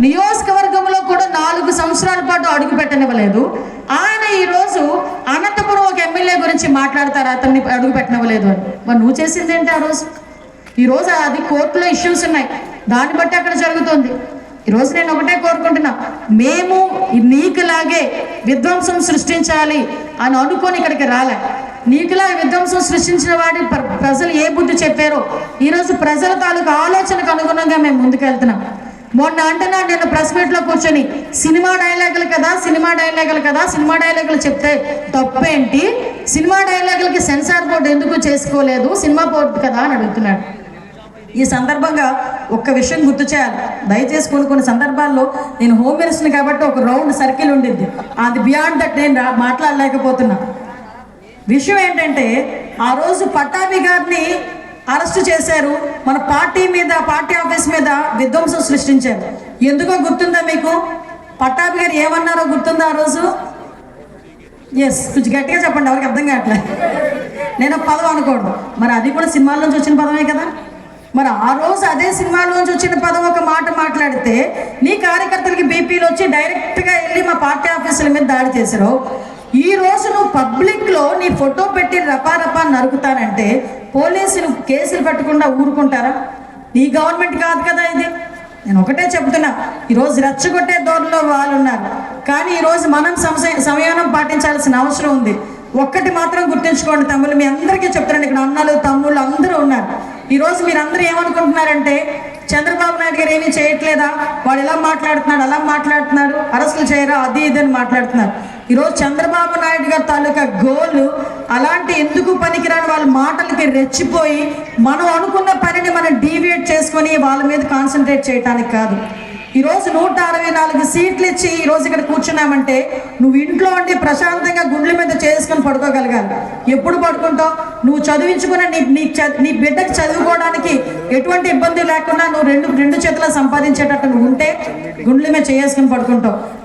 నియోజకవర్గంలో కూడా నాలుగు సంవత్సరాల పాటు అడుగు పెట్టనివ్వలేదు. ఆయన ఈరోజు అనంతపురం ఒక ఎమ్మెల్యే గురించి మాట్లాడతారు అతన్ని అడుగు పెట్టనివ్వలేదు అని. మరి నువ్వు చేసింది ఏంటి ఆ రోజు? ఈరోజు అది కోర్టులో ఇష్యూస్ ఉన్నాయి. దాన్ని బట్టి అక్కడ జరుగుతుంది. ఈరోజు నేను ఒకటే కోరుకుంటున్నా మేము నీకులాగే విధ్వంసం సృష్టించాలి అని అనుకొని ఇక్కడికి రాలే. నీకులా విధ్వంసం సృష్టించిన వాడి ప్ర- ప్రజలు ఏ బుద్ధి చెప్పారో ఈరోజు ప్రజల తాలూకు ఆలోచనకు అనుగుణంగా మేము ముందుకెళ్తున్నాం. మొన్న అంటున్నా నేను ప్రెస్ మీట్లో కూర్చొని సినిమా డైలాగులు కదా సినిమా డైలాగులు కదా సినిమా డైలాగులు చెప్తే తప్పేంటి? సినిమా డైలాగులకి సెన్సార్ బోర్డు ఎందుకు చేసుకోలేదు? సినిమా బోర్డు కదా అని అడుగుతున్నాడు. ఈ సందర్భంగా ఒక్క విషయం గుర్తు చేయాలి. దయచేసి కొన్ని కొన్ని సందర్భాల్లో నేను హోమ్ మినిస్టర్ని కాబట్టి ఒక రౌండ్ సర్కిల్ ఉండింది అది బియాండ్ దట్ నేను మాట్లాడలేకపోతున్నా. విషయం ఏంటంటే ఆ రోజు పట్టాభి గారిని అరెస్ట్ చేశారు. మన పార్టీ మీద పార్టీ ఆఫీస్ మీద విధ్వంసం సృష్టించారు. ఎందుకో గుర్తుందా మీకు? పట్టాభి గారు ఏమన్నారో గుర్తుందా ఆ రోజు? ఎస్ కొంచెం గట్టిగా చెప్పండి ఎవరికి అర్థం కావట్లేదు. నేను పదం అనుకోడు మరి అది కూడా సినిమాల్లోంచి నుంచి వచ్చిన పదమే కదా? మరి ఆ రోజు అదే సినిమాల నుంచి వచ్చిన పదం ఒక మాట మాట్లాడితే నీ కార్యకర్తలకి బీపీలు వచ్చి డైరెక్ట్గా వెళ్ళి మా పార్టీ ఆఫీసుల మీద దాడి చేశారు. ఈ రోజు నువ్వు పబ్లిక్లో నీ ఫోటో పెట్టి రపా రపా నరుకుతానంటే పోలీసులు కేసులు పెట్టకుండా ఊరుకుంటారా? నీ గవర్నమెంట్ కాదు కదా ఇది. నేను ఒకటే చెప్తున్నా ఈరోజు రెచ్చగొట్టే ధోరణిలో వాళ్ళు ఉన్నారు కానీ ఈరోజు మనం సమయ సంయమనం పాటించాల్సిన అవసరం ఉంది. ఒక్కటి మాత్రం గుర్తుంచుకోండి తమ్ముళ్ళు మీ అందరికీ చెప్తున్నాను ఇక్కడ అన్నలు తమ్ముళ్ళు అందరూ ఉన్నారు. ఈరోజు మీరందరూ ఏమనుకుంటున్నారంటే చంద్రబాబు నాయుడు గారు ఏమీ చేయట్లేదా? వాడు ఎలా మాట్లాడుతున్నాడు అలా మాట్లాడుతున్నాడు అరెస్టులు చేయరా అది ఇది అని మాట్లాడుతున్నారు. ఈరోజు చంద్రబాబు నాయుడు గారి తాలూకా గోల్ అలాంటి ఎందుకు పనికిరాని వాళ్ళ మాటలకి రెచ్చిపోయి మనం అనుకున్న పనిని మనం డీవియేట్ చేసుకొని వాళ్ళ మీద కాన్సన్ట్రేట్ చేయడానికి కాదు. ఈరోజు నూట అరవై నాలుగు సీట్లు ఇచ్చి ఈరోజు ఇక్కడ కూర్చున్నామంటే నువ్వు ఇంట్లో ఉండి ప్రశాంతంగా గుండెల మీద చేసుకొని పడుకోగలగాలి. ఎప్పుడు పడుకుంటావు? నువ్వు చదివించుకున్న నీ నీ చ- నీ బిడ్డకి చదువుకోవడానికి ఎటువంటి ఇబ్బంది లేకుండా నువ్వు రెండు రెండు చేతుల సంపాదించేటట్టు నువ్వు ఉంటే గుండెల మీద చేసుకొని పడుకుంటావు.